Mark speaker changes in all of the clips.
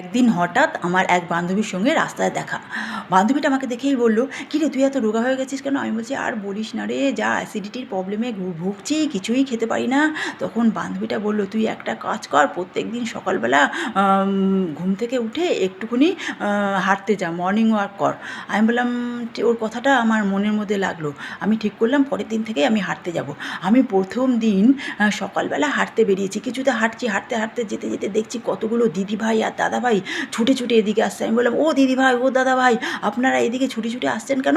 Speaker 1: একদিন হঠাৎ আমার এক বান্ধবীর সঙ্গে রাস্তায় দেখা। বান্ধবীটা আমাকে দেখেই বলল কী রে তুই এত রোগা হয়ে গেছিস কেন? আমি বলছি, আর বলিস না রে, যা অ্যাসিডিটির প্রবলেমে ভুগছি, কিছুই খেতে পারি না। তখন বান্ধবীটা বলল, তুই একটা কাজ কর প্রত্যেক দিন সকালবেলা ঘুম থেকে উঠে একটুখানি হাঁটতে যা মর্নিং ওয়াক কর। আমি বললাম ওর কথাটা আমার মনের মধ্যে লাগল। আমি ঠিক করলাম, পরের দিন থেকে আমি হাঁটতে যাব। আমি প্রথম দিন সকালবেলা হাঁটতে বেরিয়েছি, কিছুতে হাঁটছি, হাঁটতে হাঁটতে, যেতে যেতে দেখছি কতগুলো দিদি ভাই আর দাদা ভাই ছুটে ছুটে এদিকে আসছে। আমি বললাম, ও দিদি ভাই ও দাদা ভাই আপনারা এদিকে ছুটি ছুটি আসছেন কেন?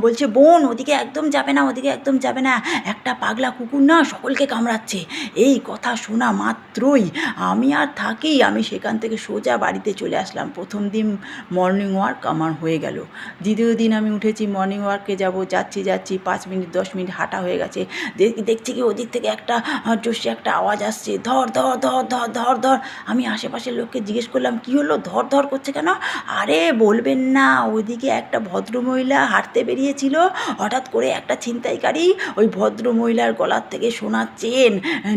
Speaker 1: বলছে, বোন, ওদিকে একদম যাবে না, ওদিকে একদম যাবে না। একটা পাগলা কুকুর না সকলকে কামড়াচ্ছে। এই কথা শোনা মাত্রই আমি আর থাকি। আমি সেখান থেকে সোজা বাড়িতে চলে আসলাম। প্রথম দিন মর্নিং ওয়ার্ক আমার হয়ে গেল। দ্বিতীয় দিন আমি উঠেছি মর্নিং ওয়ার্কে যাব, যাচ্ছি যাচ্ছি। পাঁচ মিনিট, দশ মিনিট হাঁটা হয়ে গেছে। দেখ- দেখছি কি ওদিক থেকে একটা জোরসে একটা আওয়াজ আসছে। ধর ধর ধর ধর ধর ধর। আমি আশেপাশের লোককে জিজ্ঞেস করলাম, কি হলো? ধর ধর করছে কেন? আরে, বলবেন না ওইদিকে একটা ভদ্রমহিলা হাঁটতে বেরিয়েছিল। হঠাৎ করে একটা ছিনতাইকারী ওই ভদ্রমহিলার গলার থেকে সোনার চেন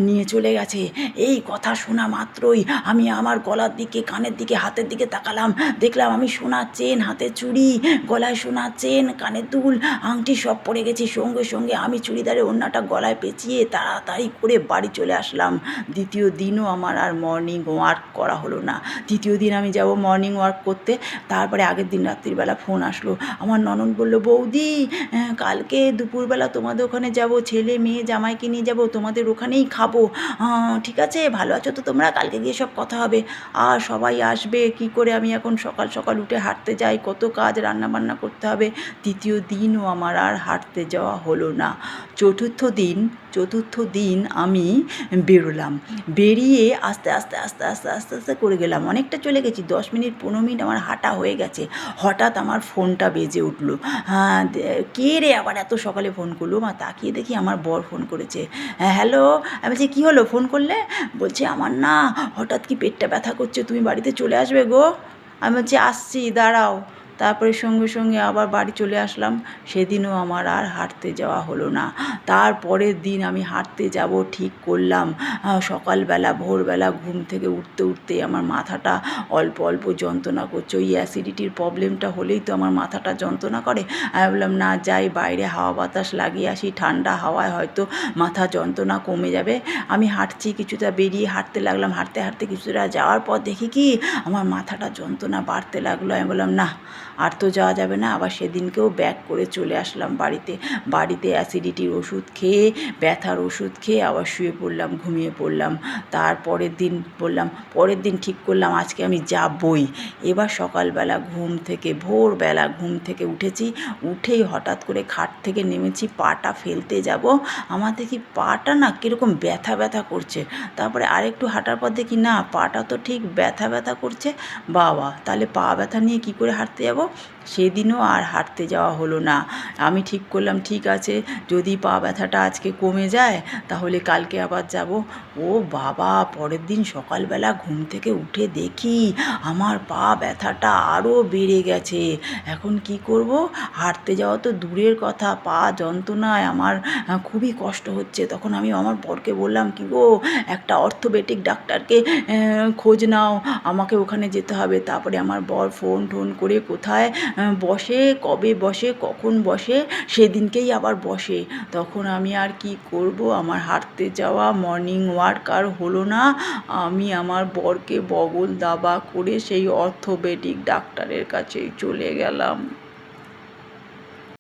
Speaker 1: নিয়ে চলে গেছে। এই কথা শোনা মাত্রই আমি আমার গলার দিকে, কানের দিকে, হাতের দিকে তাকালাম। দেখলাম আমি সোনার চেন, হাতে চুড়ি, গলায় সোনার চেন, কানের দুল, আংটি সব পড়ে গেছি। সঙ্গে সঙ্গে আমি চুড়িদারে অন্যটা গলায় পেঁচিয়ে তাড়াতাড়ি করে বাড়ি চলে আসলাম। দ্বিতীয় দিনও আমার আর মর্নিং ওয়ার্ক করা হলো না। তৃতীয় দিন আমি যাব মর্নিং ওয়ার্ক করতে। তারপরে আগের দিন রাত্রিবেলা ফোন আসলো। আমার ননদ বলল, বৌদি কালকে দুপুরবেলা তোমাদের ওখানে যাব, ছেলে, মেয়ে, জামাইকে নিয়ে যাব, তোমাদের ওখানেই খাব। ঠিক আছে, ভালো আছো তো তোমরা? কালকে গিয়ে সব কথা হবে। আর সবাই আসবে, কি করে আমি এখন সকাল সকাল উঠে হাঁটতে যাই? কত কাজ রান্না বান্না করতে হবে। তৃতীয় দিনও আমার আর হাঁটতে যাওয়া হলো না। চতুর্থ দিন চতুর্থ দিন আমি বেরোলাম। বেরিয়ে আস্তে আস্তে আস্তে আস্তে আস্তে আস্তে করে গেলাম। অনেকটা চলে গেছি, দশ মিনিট, পনেরো মিনিট আমার হাঁটা হয়ে গেছে। হঠাৎ আমার ফোনটা বেজে উঠল। হ্যাঁ কে রে আবার এত সকালে ফোন করল? মা, তাকিয়ে দেখি আমার বর ফোন করেছে। হ্যাঁ হ্যালো, আমি বলছি, কী হলো? ফোন করলে? বলছে, আমার না, হঠাৎ কি পেটটা ব্যথা করছে, তুমি বাড়িতে চলে আসবে গো? আমি বলছি, আসছি, দাঁড়াও। তারপরে সঙ্গে সঙ্গে আবার বাড়ি চলে আসলাম। সেদিনও আমার আর হাঁটতে যাওয়া হলো না। তারপরের দিন আমি হাঁটতে যাব ঠিক করলাম। সকালবেলা, ভোরবেলা ঘুম থেকে উঠতে উঠতে আমার মাথাটা অল্প অল্প যন্ত্রণা করছে। ওই অ্যাসিডিটির প্রবলেমটা হলেই তো আমার মাথাটা যন্ত্রণা করে। আমি বললাম না, যাই, বাইরে হাওয়া বাতাস লাগিয়ে আসি। ঠান্ডা হাওয়ায় হয়তো মাথা যন্ত্রণা কমে যাবে। আমি হাঁটছি, কিছুটা বেরিয়ে হাঁটতে লাগলাম। হাঁটতে হাঁটতে কিছুটা যাওয়ার পর দেখি কি, আমার মাথাটা যন্ত্রণা বাড়তে লাগল। আমি বললাম, না আর তো যাওয়া যাবে না। আবার সেদিনকেও ব্যাক করে চলে আসলাম বাড়িতে। বাড়িতে অ্যাসিডিটির ওষুধ খেয়ে, ব্যথার ওষুধ খেয়ে আবার শুয়ে পড়লাম, ঘুমিয়ে পড়লাম। তারপরের দিন বললাম, পরের দিন ঠিক করলাম, আজকে আমি যাবই। এবার সকালবেলা ঘুম থেকে, ভোরবেলা ঘুম থেকে উঠেছি। উঠেই হঠাৎ করে খাট থেকে নেমেছি, পাটা ফেলতে যাব। আমার দেখি পাটা না কীরকম ব্যথা ব্যথা করছে। তারপরে আরেকটু হাঁটার পর দেখি না, পাটা তো ঠিক ব্যথা ব্যথা করছে। বাবা, তাহলে পা ব্যথা নিয়ে কি করে হাঁটতে যাব? সেদিনও আর হাঁটতে যাওয়া হলো না। আমি ঠিক করলাম, ঠিক আছে, যদি পা ব্যথাটা আজকে কমে যায়, তাহলে কালকে আবার যাব। ও বাবা, পরের দিন সকালবেলা ঘুম থেকে উঠে দেখি আমার পা ব্যথাটা আরও বেড়ে গেছে। এখন কি করব? হাঁটতে যাওয়া তো দূরের কথা, পা যন্ত্রণায় আমার খুবই কষ্ট হচ্ছে। তখন আমি আমার বরকে বললাম, কি গো, একটা অর্থোপেডিক ডাক্তারকে খোঁজ নাও, আমাকে ওখানে যেতে হবে। তারপরে আমার বর ফোন টোন করে কোথায় বসে, কবে বসে, কখন বসে, সেদিনকেই আবার বসে। তখন আমি আর কি করব? আমার হাঁটতে যাওয়া মর্নিং ওয়ার্ক আর হলো না। আমি আমার বরকে বগল দাবা করে সেই অর্থোপেডিক ডাক্তারের কাছেই চলে গেলাম।